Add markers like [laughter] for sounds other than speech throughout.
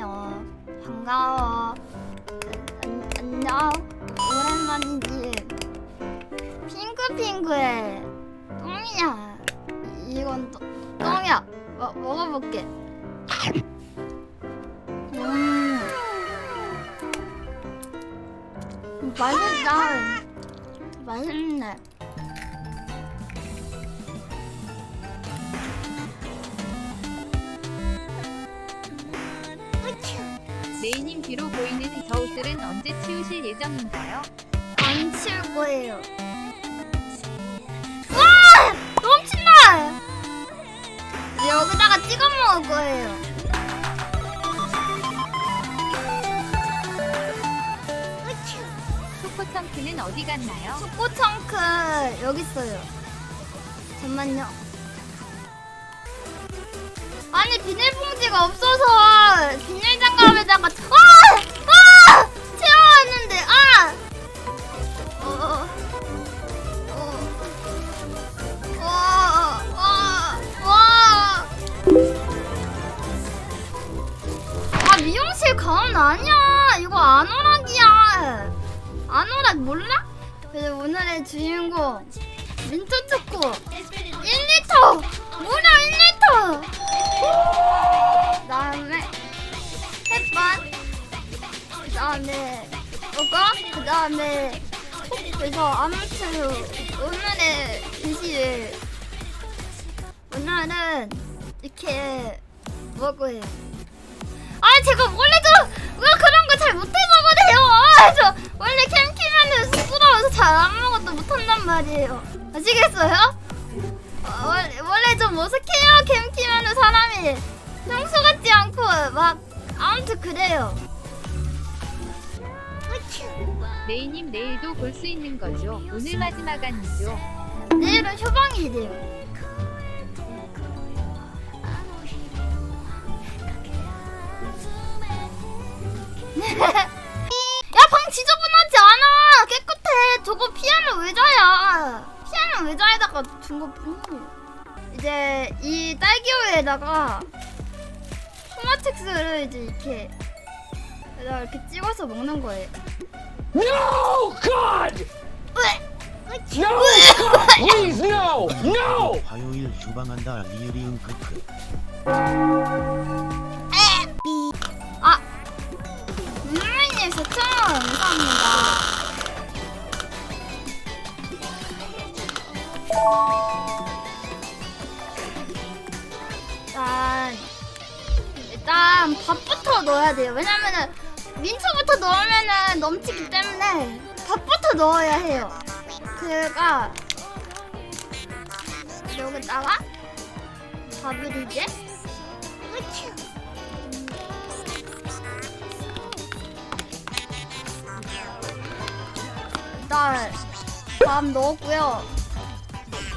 안녕. 반가워. 안- 안녕. 오랜만이지. 핑크핑크해. 똥이야. 이건 똥, 똥이야. 먹, 먹어볼게. 음. 맛있다. 맛있네 네이님 뒤로 보이는 저 옷들은 언제 치우실 예정인가요? 안칠 거예요. 와! 넘친다! 여기다가 찍어 먹을 거예요. 초코청크는 어디 갔나요? 초코청크 여기 있어요. 잠만요. 아니 비닐봉지가 없어서 비닐 미용실 가운 아니야. 이거 안오락이야. 안오락 몰라? 그래서 오늘의 주인공 민트 초코 1리터 무려 1리터 그다음에 햇반 그다음에 이거 그다음에 그래서 아무튼 오늘의 음식을 오늘은 이렇게 먹어요. 아 제가 원래 좀왜 그런 거 잘 못해서 그래요. 아, 저 원래 캠키면은 부끄러워서 잘 아무것도 못한단 말이에요. 아시겠어요? 어, 원래, 원래 좀 어색해요 캠키면은 사람이 평소 같지 않고 막 아무튼 그래요. 네이님 내일도 볼 수 있는 거죠. 오늘 마지막 아니죠. 내일은 휴방일이에요. [laughs] 야, 방 지저분하지 않아! 깨끗해! 저거 피아노 의자야! 피아노 의자에다가 둔거 뿐이에요. 이제 이 딸기우유에다가 토마틱스를 이제 이렇게 여기다 이렇게 찍어서 먹는 거예요. No, God! No, God! Please, no! No! 화요일 휴방한다 리을이응 크크 밥부터 넣어야 돼요. 왜냐면은 민초부터 넣으면은 넘치기 때문에 밥부터 넣어야 해요. 그가 여기다가 밥을 이제 일단 밥 넣었고요.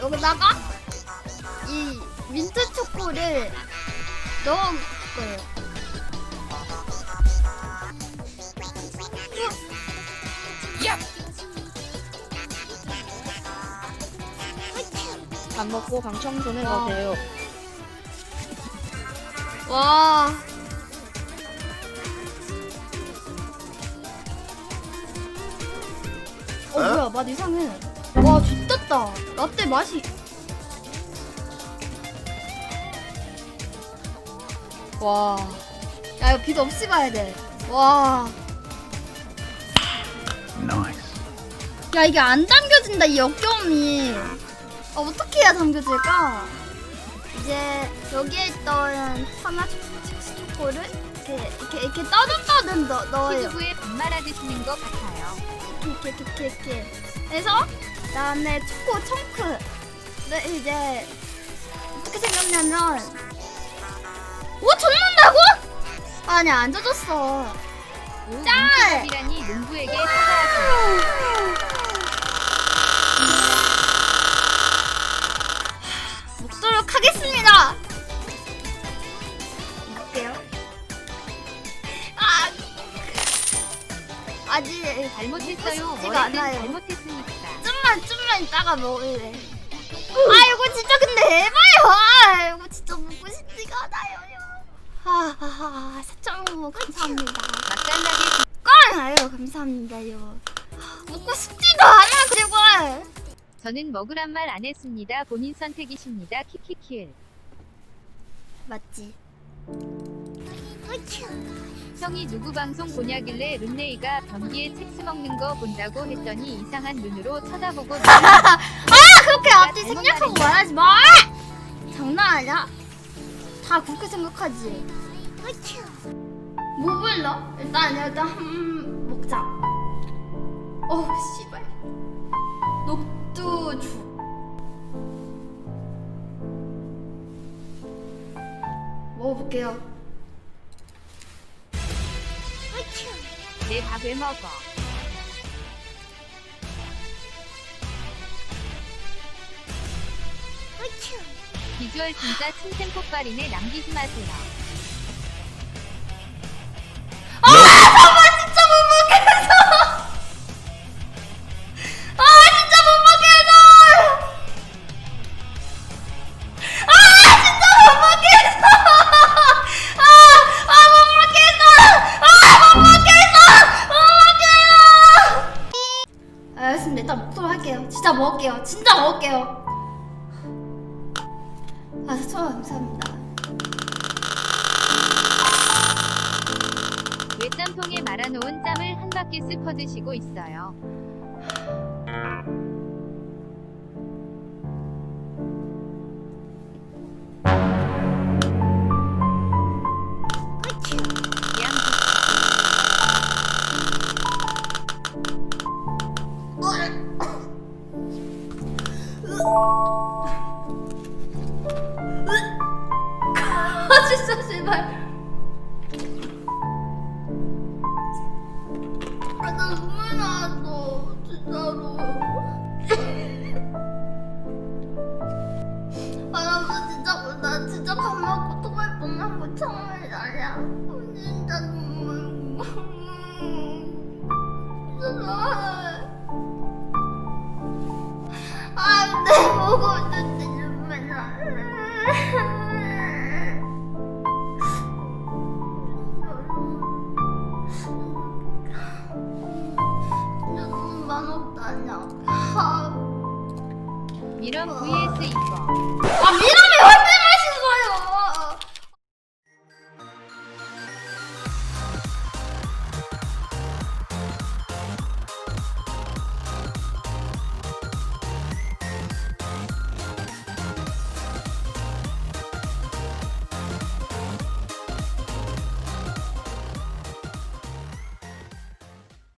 여기다가 이 민트 초코를 넣을 거예요. 밥 먹고 방 청소는 와. 가세요. 와. 어 뭐야 맛 이상해. 와 좋겠다. 라떼 맛이. 와. 야 이거 빛 없이 봐야 돼. 와. 야 이게 안 당겨진다 이 역겨움이. 아, 어떻게 해야 당겨질까? 이제 여기에 있던 하나 초코를 이렇게 이렇게 이렇게 따듬따듬 넣, 넣어요. 피부에 밥 말아 드시는 것 같아요. 이렇게 이렇게 이렇게 이렇게 해서 그다음에 초코 청크를 이제 어떻게 생겼냐면 오 젖는다고? 아니 안 젖었어. 오, 짤! 민초밥이라니 농부에게 사과하세요. 아직 잘못했어요. 싶지가 뭐든 않아요. 잘못했으니까. 좀만 좀만 이따가 먹을래. 아 이거 진짜 근데 해봐요. 아 이거 진짜 먹고 싶지가 않아요. 하하하 사천 너무 감사합니다. 맛깔나게 까요 감사합니다요. 먹고 싶지도 않아 제발. 저는 먹으란 말 안 했습니다. 본인 선택이십니다. 키키킬. 맞지. 형이 누구 방송 보냐길래 룬레이가 변기에 첵스 먹는 거 본다고 했더니 이상한 눈으로 쳐다보고 [laughs] 아 그렇게 앞뒤 생략하고. 말하지 마. 장난 아니야? 다 그렇게 생각하지. 뭐 불러? 일단 일단 음, 먹자. 어 씨발. 녹두주. 먹어볼게요. 내 밥을 먹어. 비주얼 진짜 침샘 폭발이네 남기지 마세요. 먹을게요. 진짜 먹을게요. 아, 천원 감사합니다. 외짬통에 말아놓은 짬을 한 바퀴 씹어 드시고 있어요. 양 눈물 나왔어 진짜로. 아나 진짜 나 진짜 밥 먹고 토할 뻔한 거 처음이야. 진짜 눈물 진짜 아 근데 먹 이런 vs 이거.